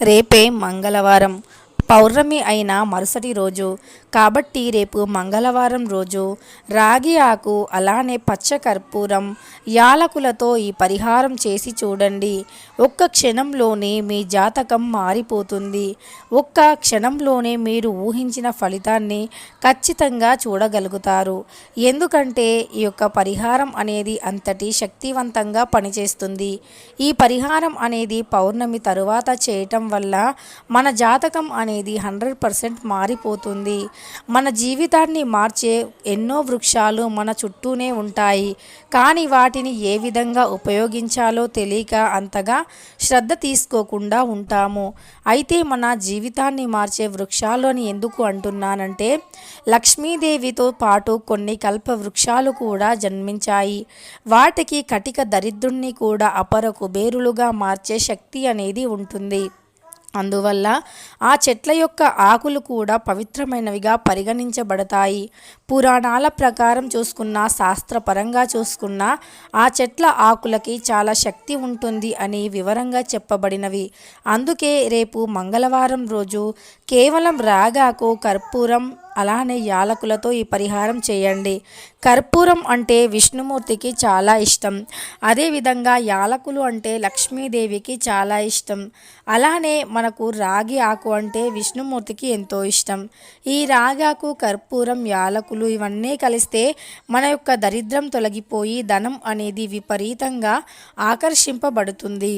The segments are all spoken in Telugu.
రేపే మంగళవారం పౌర్ణమి అయిన మరుసటి రోజు. కాబట్టి రేపు మంగళవారం రోజు రాగి ఆకు అలానే పచ్చ కర్పూరం యాలకులతో ఈ పరిహారం చేసి చూడండి. ఒక్క క్షణంలోనే మీ జాతకం మారిపోతుంది. ఒక్క క్షణంలోనే మీరు ఊహించిన ఫలితాన్ని ఖచ్చితంగా చూడగలుగుతారు. ఎందుకంటే ఈ యొక్క పరిహారం అనేది అంతటి శక్తివంతంగా పనిచేస్తుంది. ఈ పరిహారం అనేది పౌర్ణమి తరువాత చేయటం వల్ల మన జాతకం అనేది హండ్రెడ్ పర్సెంట్ మారిపోతుంది. మన జీవితాన్ని మార్చే ఎన్నో వృక్షాలు మన చుట్టూనే ఉంటాయి. కానీ వాటిని ఏ విధంగా ఉపయోగించాలో తెలియక అంతగా శ్రద్ధ తీసుకోకుండా ఉంటాము. అయితే మన జీవితాన్ని మార్చే వృక్షాలని ఎందుకు అంటున్నానంటే లక్ష్మీదేవితో పాటు కొన్ని కల్ప వృక్షాలు కూడా జన్మించాయి. వాటికి కటిక దరిద్రుణ్ణి కూడా అపర కుబేరులుగా మార్చే శక్తి అనేది ఉంటుంది. అందువల్ల ఆ చెట్ల యొక్క ఆకులు కూడా పవిత్రమైనవిగా పరిగణించబడతాయి. పురాణాల ప్రకారం చూసుకున్న శాస్త్రపరంగా చూసుకున్న ఆ చెట్ల ఆకులకి చాలా శక్తి ఉంటుంది అని వివరంగా చెప్పబడినవి. అందుకే రేపు మంగళవారం రోజు కేవలం రాగాకు కర్పూరం అలానే యాలకులతో ఈ పరిహారం చేయండి. కర్పూరం అంటే విష్ణుమూర్తికి చాలా ఇష్టం. అదేవిధంగా యాలకులు అంటే లక్ష్మీదేవికి చాలా ఇష్టం. అలానే మనకు రాగి ఆకు అంటే విష్ణుమూర్తికి ఎంతో ఇష్టం. ఈ రాగాకు కర్పూరం యాలకులు ఇవన్నీ కలిస్తే మన యొక్క దరిద్రం తొలగిపోయి ధనం అనేది విపరీతంగా ఆకర్షింపబడుతుంది.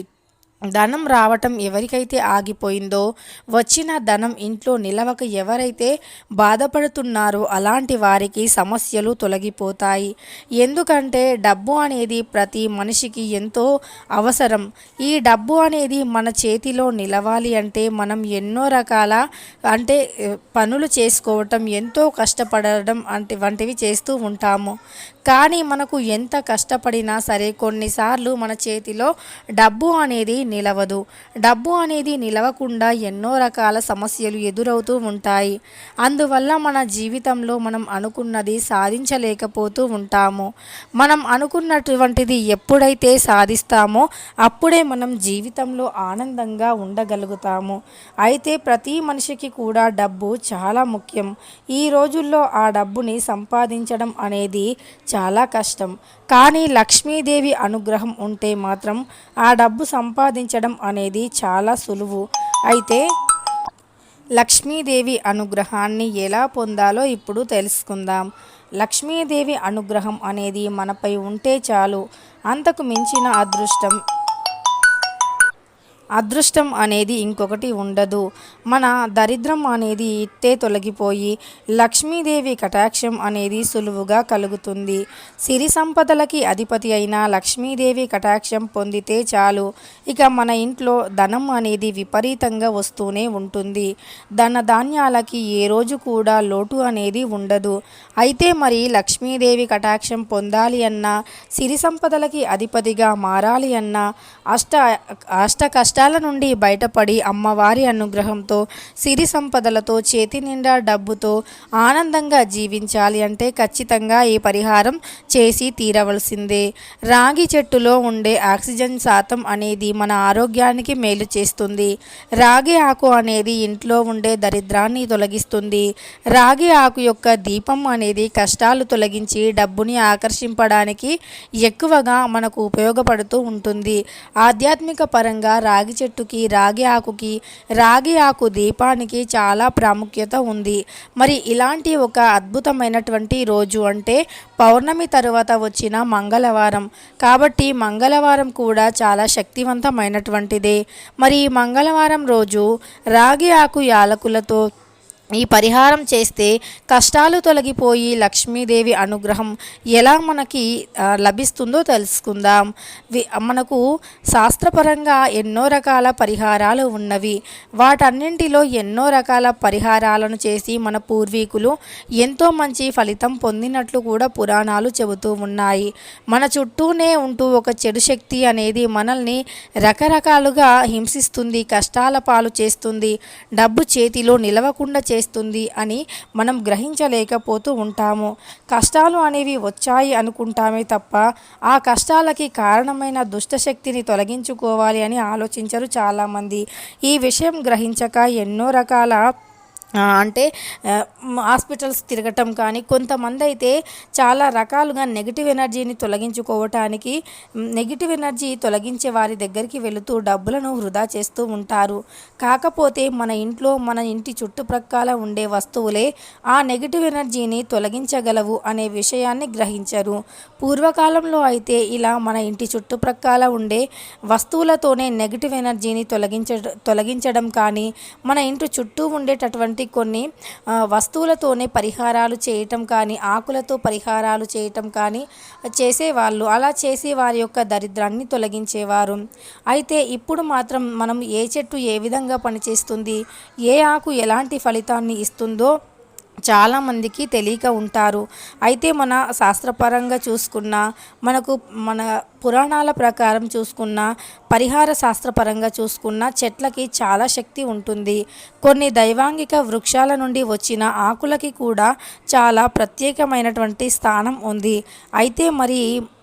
ధనం రావటం ఎవరికైతే ఆగిపోయిందో వచ్చిన ధనం ఇంట్లో నిలవక ఎవరైతే బాధపడుతున్నారో అలాంటి వారికి సమస్యలు తొలగిపోతాయి. ఎందుకంటే డబ్బు అనేది ప్రతి మనిషికి ఎంతో అవసరం. ఈ డబ్బు అనేది మన చేతిలో నిలవాలి అంటే మనం ఎన్నో రకాల అంటే పనులు చేసుకోవటం ఎంతో కష్టపడడం అంటే వంటివి చేస్తూ ఉంటాము. కానీ మనకు ఎంత కష్టపడినా సరే కొన్నిసార్లు మన చేతిలో డబ్బు అనేది నిలవదు. డబ్బు అనేది నిలవకుండా ఎన్నో రకాల సమస్యలు ఎదురవుతూ ఉంటాయి. అందువల్ల మన జీవితంలో మనం అనుకున్నది సాధించలేకపోతూ ఉంటాము. మనం అనుకున్నటువంటిది ఎప్పుడైతే సాధిస్తామో అప్పుడే మనం జీవితంలో ఆనందంగా ఉండగలుగుతాము. అయితే ప్రతి మనిషికి కూడా డబ్బు చాలా ముఖ్యం. ఈ రోజుల్లో ఆ డబ్బుని సంపాదించడం అనేది చాలా కష్టం. కానీ లక్ష్మీదేవి అనుగ్రహం ఉంటే మాత్రం ఆ డబ్బు సాధించడం అనేది చాలా సులువు. అయితే లక్ష్మీదేవి అనుగ్రహాన్ని ఎలా పొందాలో ఇప్పుడు తెలుసుకుందాం. లక్ష్మీదేవి అనుగ్రహం అనేది మనపై ఉంటే చాలు. అంతకు మించిన అదృష్టం అదృష్టం అనేది ఇంకొకటి ఉండదు. మన దరిద్రం అనేది ఇట్టే తొలగిపోయి లక్ష్మీదేవి కటాక్షం అనేది సులువుగా కలుగుతుంది. సిరి సంపదలకి అధిపతి అయిన లక్ష్మీదేవి కటాక్షం పొందితే చాలు. ఇక మన ఇంట్లో ధనం అనేది విపరీతంగా వస్తూనే ఉంటుంది. ధన ధాన్యాలకి ఏ రోజు కూడా లోటు అనేది ఉండదు. అయితే మరి లక్ష్మీదేవి కటాక్షం పొందాలి అన్నా సిరి సంపదలకి అధిపతిగా మారాలి అన్నా అష్ట అష్ట కష్ట కష్టాల నుండి బయటపడి అమ్మవారి అనుగ్రహంతో సిరి సంపదలతో చేతి నిండా డబ్బుతో ఆనందంగా జీవించాలి అంటే ఖచ్చితంగా ఈ పరిహారం చేసి తీరవలసిందే. రాగి చెట్టులో ఉండే ఆక్సిజన్ శాతం అనేది మన ఆరోగ్యానికి మేలు చేస్తుంది. రాగి ఆకు అనేది ఇంట్లో ఉండే దరిద్రాన్ని తొలగిస్తుంది. రాగి ఆకు యొక్క దీపం అనేది కష్టాలు తొలగించి డబ్బుని ఆకర్షింపడానికి ఎక్కువగా మనకు ఉపయోగపడుతూ ఉంటుంది. ఆధ్యాత్మిక పరంగా రాగి చెట్టుకి రాగి ఆకుకి రాగి ఆకు దీపానికి చాలా ప్రాముఖ్యత ఉంది. మరి ఇలాంటి ఒక అద్భుతమైనటువంటి రోజు అంటే పౌర్ణమి తరువాత వచ్చిన మంగళవారం. కాబట్టి మంగళవారం కూడా చాలా శక్తివంతమైనటువంటిదే. మరి మంగళవారం రోజు రాగి ఆకు యాలకులతో ఈ పరిహారం చేస్తే కష్టాలు తొలగిపోయి లక్ష్మీదేవి అనుగ్రహం ఎలా మనకి లభిస్తుందో తెలుసుకుందాం. వి- మనకు శాస్త్రపరంగా ఎన్నో రకాల పరిహారాలు ఉన్నవి. వాటన్నింటిలో ఎన్నో రకాల పరిహారాలను చేసి మన పూర్వీకులు ఎంతో మంచి ఫలితం పొందినట్లు కూడా పురాణాలు చెబుతూ ఉన్నాయి. మన చుట్టూనే ఉంటూ ఒక చెడు శక్తి అనేది మనల్ని రకరకాలుగా హింసిస్తుంది కష్టాల పాలు చేస్తుంది. డబ్బు చేతిలో నిలవకుండా చేస్తుంది చేస్తుంది అని మనం గ్రహించలేకపోతూ ఉంటాము. కష్టాలు అనేవి వచ్చాయి అనుకుంటామే తప్ప ఆ కష్టాలకి కారణమైన దుష్టశక్తిని తొలగించుకోవాలి అని ఆలోచించరు చాలామంది. ఈ విషయం గ్రహించక ఎన్నో రకాల అంటే హాస్పిటల్స్ తిరగటం కానీ కొంతమంది అయితే చాలా రకాలుగా నెగిటివ్ ఎనర్జీని తొలగించుకోవటానికి నెగిటివ్ ఎనర్జీ తొలగించే వారి దగ్గరికి వెళుతూ డబ్బులను వృధా చేస్తూ ఉంటారు. కాకపోతే మన ఇంట్లో మన ఇంటి చుట్టుప్రక్కల ఉండే వస్తువులే ఆ నెగిటివ్ ఎనర్జీని తొలగించగలవు అనే విషయాన్ని గ్రహించరు. పూర్వకాలంలో అయితే ఇలా మన ఇంటి చుట్టుప్రక్కల ఉండే వస్తువులతోనే నెగిటివ్ ఎనర్జీని తొలగించ తొలగించడం కానీ మన ఇంటి చుట్టూ ఉండేటటువంటి కొన్ని వస్తువులతోనే పరిహారాలు చేయటం కానీ ఆకులతో పరిహారాలు చేయటం కానీ చేసేవాళ్ళు. అలా చేసి వారి యొక్క దరిద్రాన్ని తొలగించేవారు. అయితే ఇప్పుడు మాత్రం మనం ఏ చెట్టు ఏ విధంగా పనిచేస్తుంది ఏ ఆకు ఎలాంటి ఫలితాన్ని ఇస్తుందో చాలామందికి తెలియక ఉంటారు. అయితే మన శాస్త్రపరంగా చూసుకున్న మనకు మన పురాణాల ప్రకారం చూసుకున్న పరిహార శాస్త్రపరంగా చూసుకున్న చెట్లకి చాలా శక్తి ఉంటుంది. కొన్ని దైవాంగిక వృక్షాల నుండి వచ్చిన ఆకులకి కూడా చాలా ప్రత్యేకమైనటువంటి స్థానం ఉంది. అయితే మరి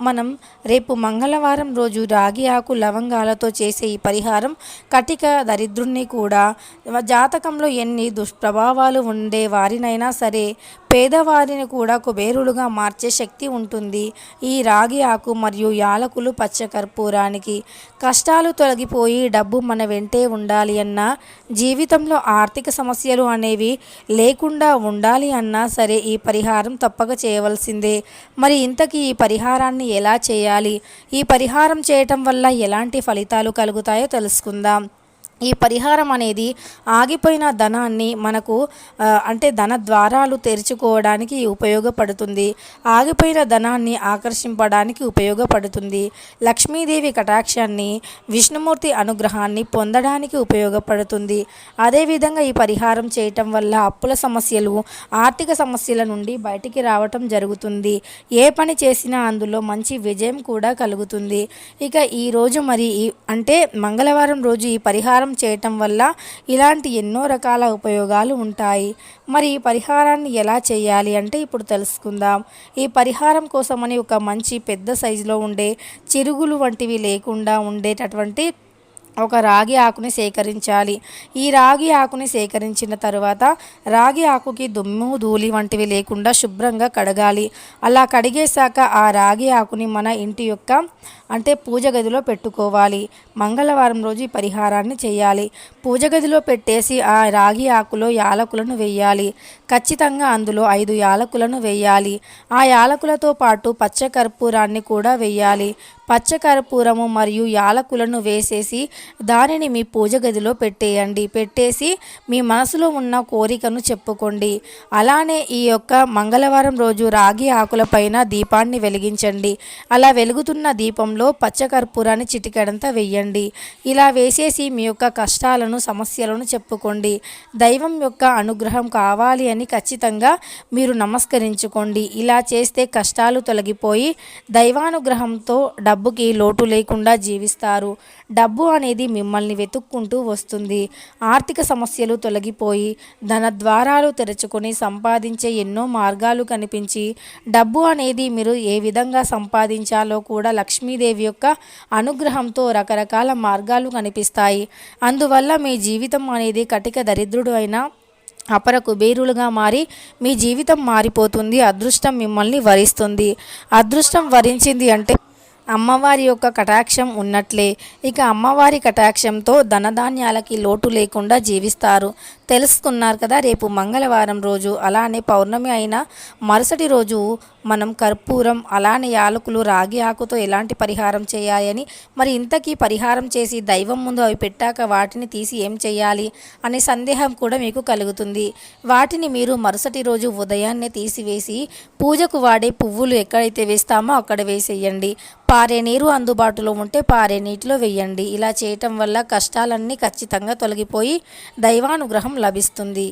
మనం రేపు మంగళవారం రోజు రాగి ఆకు లవంగాలతో చేసే ఈ పరిహారం కటిక దరిద్రుణ్ణి కూడా జాతకంలో ఎన్ని దుష్ప్రభావాలు ఉండే వారినైనా సరే పేదవారిని కూడా కుబేరులుగా మార్చే శక్తి ఉంటుంది. ఈ రాగి ఆకు మరియు యాలకులు పచ్చకర్పూరానికి కష్టాలు తొలగిపోయి డబ్బు మన వెంటే ఉండాలి అన్నా జీవితంలో ఆర్థిక సమస్యలు అనేవి లేకుండా ఉండాలి అన్నా సరే ఈ పరిహారం తప్పక చేయవలసిందే. మరి ఇంతకీ ఈ పరిహారాన్ని ఎలా చేయాలి? ఈ పరిహారం చేయటం వల్ల ఎలాంటి ఫలితాలు కలుగుతాయో తెలుసుకుందాం. ఈ పరిహారం అనేది ఆగిపోయిన ధనాన్ని మనకు అంటే ధన ద్వారాలు తెరుచుకోవడానికి ఉపయోగపడుతుంది. ఆగిపోయిన ధనాన్ని ఆకర్షింపడానికి ఉపయోగపడుతుంది. లక్ష్మీదేవి కటాక్షాన్ని విష్ణుమూర్తి అనుగ్రహాన్ని పొందడానికి ఉపయోగపడుతుంది. అదేవిధంగా ఈ పరిహారం చేయటం వల్ల అప్పుల సమస్యలు ఆర్థిక సమస్యల నుండి బయటికి రావటం జరుగుతుంది. ఏ పని చేసినా అందులో మంచి విజయం కూడా కలుగుతుంది. ఇక ఈ రోజు మరి ఈ అంటే మంగళవారం రోజు ఈ పరిహారం చేయటం వల్ల ఇలాంటి ఎన్నో రకాల ఉపయోగాలు ఉంటాయి. మరి ఈ పరిహారాన్ని ఎలా చేయాలి అంటే ఇప్పుడు తెలుసుకుందాం. ఈ పరిహారం కోసమని ఒక మంచి పెద్ద సైజులో ఉండే చిరుగులు వంటివి లేకుండా ఉండేటటువంటి ఒక రాగి ఆకుని సేకరించాలి. ఈ రాగి ఆకుని సేకరించిన తర్వాత రాగి ఆకుకి దుమ్ము ధూళి వంటివి లేకుండా శుభ్రంగా కడగాలి. అలా కడిగేశాక ఆ రాగి ఆకుని మన ఇంటి యొక్క అంటే పూజ గదిలో పెట్టుకోవాలి. మంగళవారం రోజు ఈ పరిహారాన్ని చేయాలి. పూజ గదిలో పెట్టేసి ఆ రాగి ఆకులో యాలకులను వేయాలి. ఖచ్చితంగా అందులో ఐదు యాలకులను వేయాలి. ఆ యాలకులతో పాటు పచ్చకర్పూరాన్ని కూడా వేయాలి. పచ్చకర్పూరము మరియు యాలకులను వేసేసి దానిని మీ పూజ గదిలో పెట్టేయండి. పెట్టేసి మీ మనసులో ఉన్న కోరికను చెప్పుకోండి. అలానే ఈ యొక్క మంగళవారం రోజు రాగి ఆకులపైన దీపాన్ని వెలిగించండి. అలా వెలుగుతున్న దీపంలో పచ్చకర్పూరాన్ని చిటికెడంతా వెయ్యండి ఇలా వేసేసి మీ యొక్క కష్టాలను సమస్యలను చెప్పుకోండి. దైవం యొక్క అనుగ్రహం కావాలి అని ఖచ్చితంగా మీరు నమస్కరించుకోండి. ఇలా చేస్తే కష్టాలు తొలగిపోయి దైవానుగ్రహంతో డబ్బుకి లోటు లేకుండా జీవిస్తారు. డబ్బు అనేది మిమ్మల్ని వెతుక్కుంటూ వస్తుంది. ఆర్థిక సమస్యలు తొలగిపోయి ధన ద్వారాలు తెరుచుకొని సంపాదించే ఎన్నో మార్గాలు కనిపించి డబ్బు అనేది మీరు ఏ విధంగా సంపాదించాలో కూడా లక్ష్మీదేవి యొక్క అనుగ్రహంతో రకరకాల మార్గాలు కనిపిస్తాయి. అందువల్ల మీ జీవితం అనేది కటిక దరిద్రుడు అయినా అపర కుబేరులుగా మారి మీ జీవితం మారిపోతుంది. అదృష్టం మిమ్మల్ని వరిస్తుంది. అదృష్టం వరించింది అంటే అమ్మవారి యొక్క కటాక్షం ఉన్నట్లే. ఇక అమ్మవారి కటాక్షంతో ధనధాన్యాలకి లోటు లేకుండా జీవిస్తారు. తెలుసుకున్నారు కదా రేపు మంగళవారం రోజు అలానే పౌర్ణమి అయిన మరుసటి రోజు మనం కర్పూరం అలానే యాలకులు రాగి ఆకుతో ఎలాంటి పరిహారం చేయాలని మరి ఇంతకీ పరిహారం చేసి దైవం ముందు అవి పెట్టాక వాటిని తీసి ఏం చేయాలి అనే సందేహం కూడా మీకు కలుగుతుంది. వాటిని మీరు మరుసటి రోజు ఉదయాన్నే తీసివేసి పూజకు వాడే పువ్వులు ఎక్కడైతే వేస్తామో అక్కడ వేసేయండి. పారే నీరు అందుబాటులో ఉంటే పారే నీటిలో వేయండి. ఇలా చేయటం వల్ల కష్టాలన్నీ ఖచ్చితంగా తొలగిపోయి దైవానుగ్రహం లభిస్తుంది.